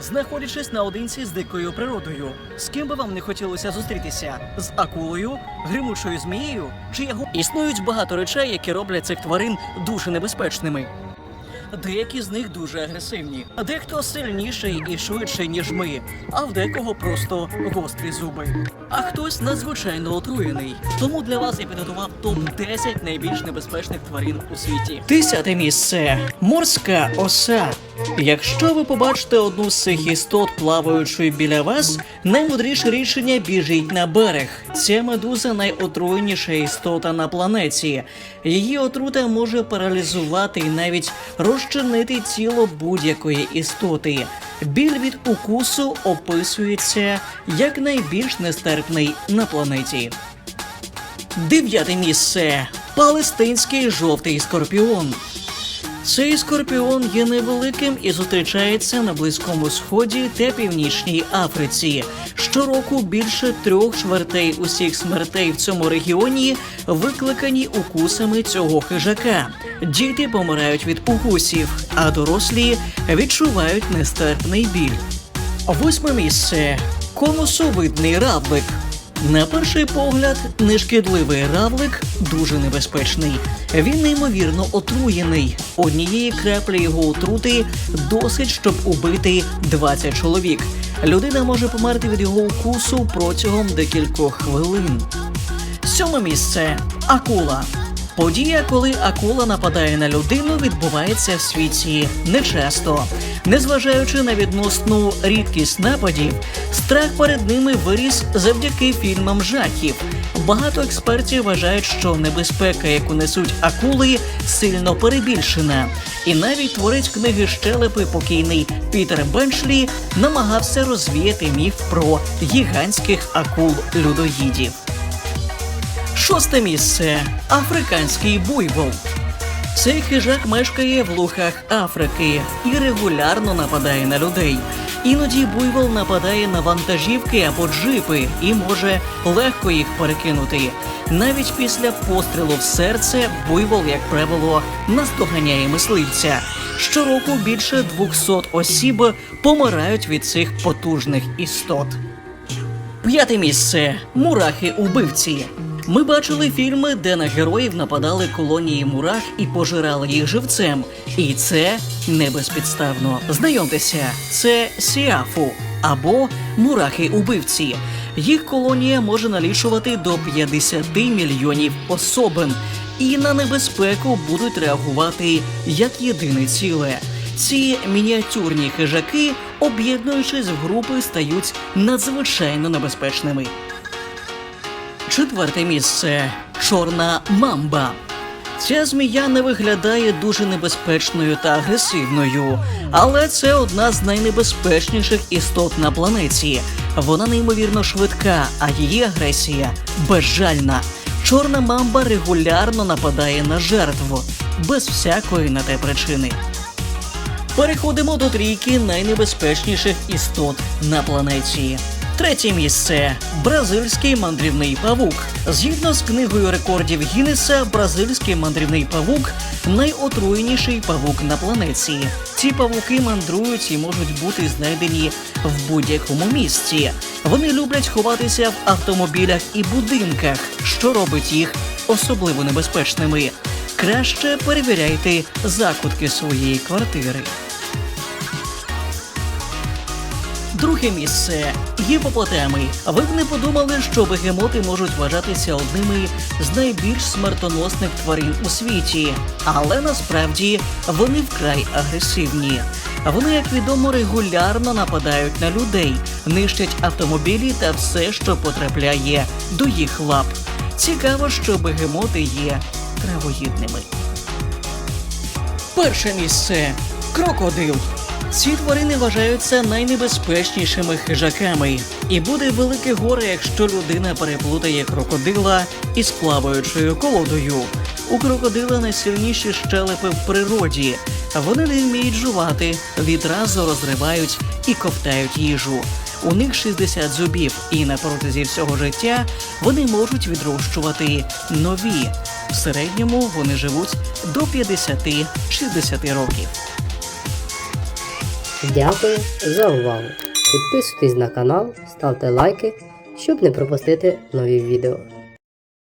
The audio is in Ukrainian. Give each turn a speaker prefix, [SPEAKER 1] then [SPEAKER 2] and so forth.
[SPEAKER 1] Знаходячись наодинці з дикою природою, з ким би вам не хотілося зустрітися? З акулою, гримучою змією чи яго існують багато речей, які роблять цих тварин дуже небезпечними. Деякі з них дуже агресивні, дехто сильніший і швидший, ніж ми, а в декого просто гострі зуби. А хтось надзвичайно отруєний. Тому для вас я підготував топ 10 найбільш небезпечних тварин у світі. Десяте місце морська оса. Якщо ви побачите одну з цих істот, плаваючою біля вас, наймудріше рішення біжіть на берег. Ця медуза найотруєніша істота на планеті. Її отрута може паралізувати і навіть розчинити тіло будь-якої істоти. Біль від укусу описується як найбільш нестерпний на планеті. Дев'яте місце палестинський жовтий скорпіон. Цей скорпіон є невеликим і зустрічається на Близькому Сході та Північній Африці. Щороку більше трьох чвертей усіх смертей в цьому регіоні викликані укусами цього хижака. Діти помирають від укусів, а дорослі відчувають нестерпний біль. Восьме місце конусовидний равлик. На перший погляд, нешкідливий равлик дуже небезпечний. Він неймовірно отруєний. Однієї краплі його отрути досить, щоб убити 20 чоловік. Людина може померти від його укусу протягом декількох хвилин. Сьоме місце акула. Подія, коли акула нападає на людину, відбувається в світі нечасто. Незважаючи на відносну рідкість нападів, страх перед ними виріс завдяки фільмам жахів. Багато експертів вважають, що небезпека, яку несуть акули, сильно перебільшена. І навіть творець книги щелепи покійний Пітер Беншлі намагався розвіяти міф про гігантських акул людоїдів. Шосте місце африканський буйвол. Цей хижак мешкає в лухах Африки і регулярно нападає на людей. Іноді буйвол нападає на вантажівки або джипи і може легко їх перекинути. Навіть після пострілу в серце буйвол, як правило, наздоганяє мисливця. Щороку більше 200 осіб помирають від цих потужних істот. П'яте місце мурахи убивці. Ми бачили фільми, де на героїв нападали колонії мурах і пожирали їх живцем. І це не безпідставно. Знайомтеся, це сіафу або мурахи убивці. Їх колонія може налічувати до 50 мільйонів особин, і на небезпеку будуть реагувати як єдине ціле. Ці мініатюрні хижаки, об'єднуючись в групи, стають надзвичайно небезпечними. Четверте місце чорна мамба. Ця змія не виглядає дуже небезпечною та агресивною, але це одна з найнебезпечніших істот на планеті. Вона неймовірно швидка, а її агресія безжальна. Чорна мамба регулярно нападає на жертву без всякої на те причини. Переходимо до трійки найнебезпечніших істот на планеті. Третє місце бразильський мандрівний павук. Згідно з книгою рекордів Гіннеса, бразильський мандрівний павук найотруєніший павук на планеті. Ці павуки мандрують і можуть бути знайдені в будь-якому місці. Вони люблять ховатися в автомобілях і будинках, що робить їх особливо небезпечними. Краще перевіряйте закутки своєї квартири. Друге місце гіпопотами. Ви б не подумали, що бегемоти можуть вважатися одними з найбільш смертоносних тварин у світі, але насправді вони вкрай агресивні. Вони, як відомо, регулярно нападають на людей, нищать автомобілі та все, що потрапляє до їх лап. Цікаво, що бегемоти є травоїдними. Перше місце крокодил. Ці тварини вважаються найнебезпечнішими хижаками, і буде велике горе, якщо людина переплутає крокодила із плаваючою колодою. У крокодила найсильніші щелепи в природі. Вони не вміють жувати, відразу розривають і ковтають їжу. У них 60 зубів, і на протязі всього життя вони можуть відрощувати нові. В середньому вони живуть до 50-60 років.
[SPEAKER 2] Дякую за увагу. Підписуйтесь на канал, ставте лайки, щоб не пропустити нові відео.